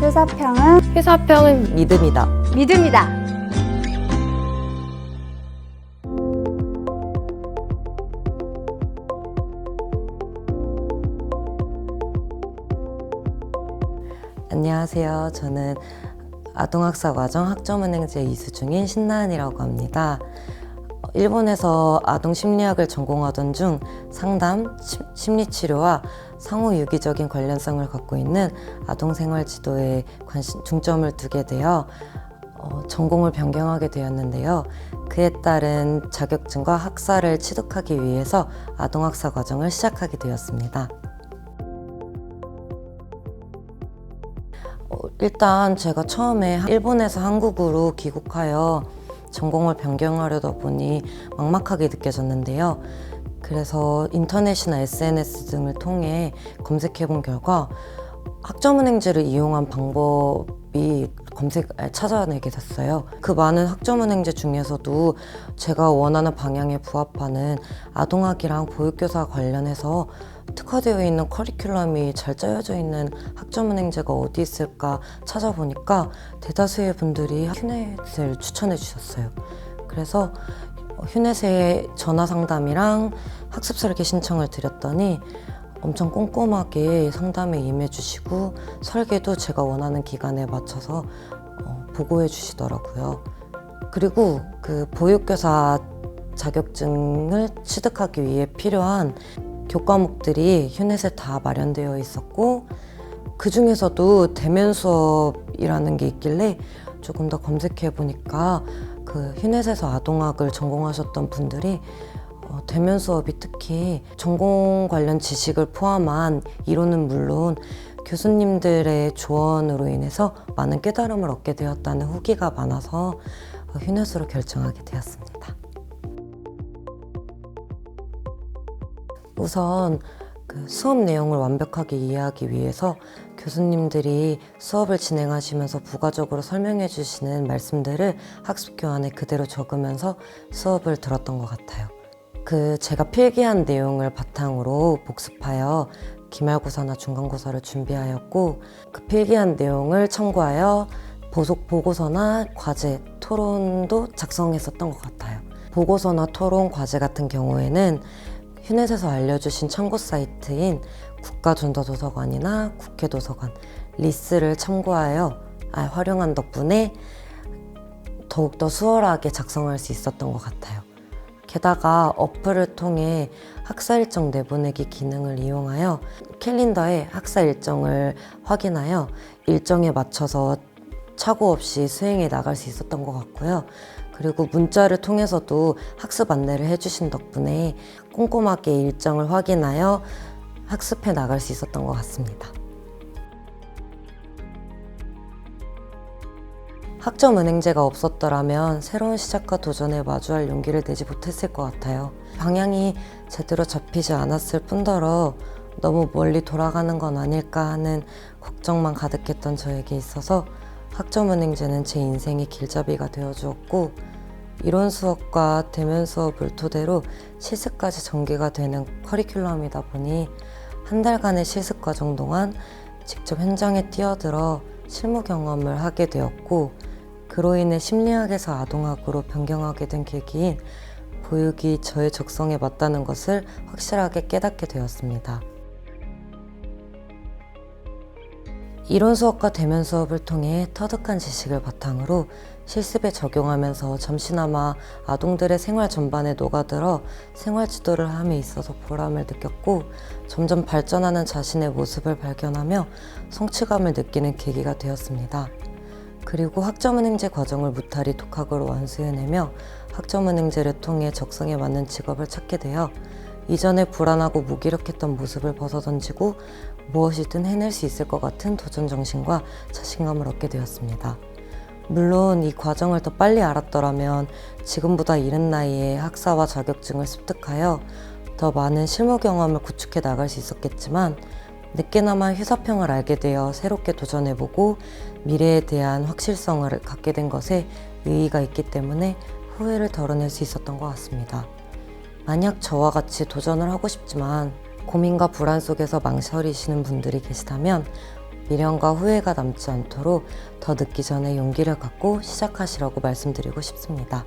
회사평은 회사평은 믿음이다. 믿음이다. 안녕하세요. 저는 아동학사 과정 학점은행제 이수 중인 신나은이라고 합니다. 어, 일본에서 아동 심리학을 전공하던 중 상담, 심- 심리치료와 상호 유기적인 관련성을 갖고 있는 아동 생활 지도에 관심, 중점을 두게 되어 어, 전공을 변경하게 되었는데요. 그에 따른 자격증과 학사를 취득하기 위해서 아동학사 과정을 시작하게 되었습니다. 어, 일단 제가 처음에 일본에서 한국으로 귀국하여 전공을 변경하려다 보니 막막하게 느껴졌는데요. 그래서 인터넷이나 SNS 등을 통해 검색해 본 결과 학점은행제를 이용한 방법이 검색 아, 찾아내게 됐어요. 그 많은 학점은행제 중에서도 제가 원하는 방향에 부합하는 아동학이랑 보육교사 관련해서 특화되어 있는 커리큘럼이 잘 짜여져 있는 학점은행제가 어디 있을까 찾아보니까 대다수의 분들이 휴넷을 추천해 주셨어요. 그래서 휴넷에 전화 상담이랑 학습 설계 신청을 드렸더니 엄청 꼼꼼하게 상담에 임해주시고 설계도 제가 원하는 기간에 맞춰서 어, 보고해 주시더라고요. 그리고 그 보육교사 자격증을 취득하기 위해 필요한 교과목들이 휴넷에 다 마련되어 있었고 그 중에서도 대면 수업이라는 게 있길래 조금 더 검색해 보니까 그 휴넷에서 아동학을 전공하셨던 분들이 어, 대면 수업이 특히 전공 관련 지식을 포함한 이론은 물론 교수님들의 조언으로 인해서 많은 깨달음을 얻게 되었다는 후기가 많아서 어, 휴넷으로 결정하게 되었습니다. 우선 그 수업 내용을 완벽하게 이해하기 위해서 교수님들이 수업을 진행하시면서 부가적으로 설명해 주시는 말씀들을 학습 교환에 그대로 적으면서 수업을 들었던 것 같아요. 그 제가 필기한 내용을 바탕으로 복습하여 기말고사나 중간고사를 준비하였고 그 필기한 내용을 참고하여 보속 보고서나 과제, 토론도 작성했었던 것 같아요. 보고서나 토론, 과제 같은 경우에는 휴넷에서 알려주신 참고 사이트인 국가전자도서관이나 국회도서관 리스를 참고하여 아, 활용한 덕분에 더욱더 수월하게 작성할 수 있었던 것 같아요. 게다가 어플을 통해 학사 일정 내보내기 기능을 이용하여 캘린더에 학사 일정을 확인하여 일정에 맞춰서 착오 없이 수행해 나갈 수 있었던 것 같고요. 그리고 문자를 통해서도 학습 안내를 해주신 덕분에 꼼꼼하게 일정을 확인하여 학습해 나갈 수 있었던 것 같습니다. 학점 은행제가 없었더라면 새로운 시작과 도전에 마주할 용기를 내지 못했을 것 같아요. 방향이 제대로 잡히지 않았을 뿐더러 너무 멀리 돌아가는 건 아닐까 하는 걱정만 가득했던 저에게 있어서 학점 은행제는 제 인생의 길잡이가 되어 주었고 이론 수업과 대면 수업을 토대로 실습까지 전개가 되는 커리큘럼이다 보니 한 달간의 실습 과정 동안 직접 현장에 뛰어들어 실무 경험을 하게 되었고 그로 인해 심리학에서 아동학으로 변경하게 된 계기인 보육이 저의 적성에 맞다는 것을 확실하게 깨닫게 되었습니다. 이론 수업과 대면 수업을 통해 터득한 지식을 바탕으로 실습에 적용하면서 잠시나마 아동들의 생활 전반에 녹아들어 생활 지도를 함에 있어서 보람을 느꼈고 점점 발전하는 자신의 모습을 발견하며 성취감을 느끼는 계기가 되었습니다. 그리고 학점은행제 과정을 무탈히 독학으로 완수해내며 학점은행제를 통해 적성에 맞는 직업을 찾게 되어 이전에 불안하고 무기력했던 모습을 벗어던지고 무엇이든 해낼 수 있을 것 같은 도전 정신과 자신감을 얻게 되었습니다. 물론 이 과정을 더 빨리 알았더라면 지금보다 이른 나이에 학사와 자격증을 습득하여 더 많은 실무 경험을 구축해 나갈 수 있었겠지만 늦게나마 회사평을 알게 되어 새롭게 도전해보고 미래에 대한 확실성을 갖게 된 것에 의의가 있기 때문에 후회를 덜어낼 수 있었던 것 같습니다. 만약 저와 같이 도전을 하고 싶지만 고민과 불안 속에서 망설이시는 분들이 계시다면 미련과 후회가 남지 않도록 더 늦기 전에 용기를 갖고 시작하시라고 말씀드리고 싶습니다.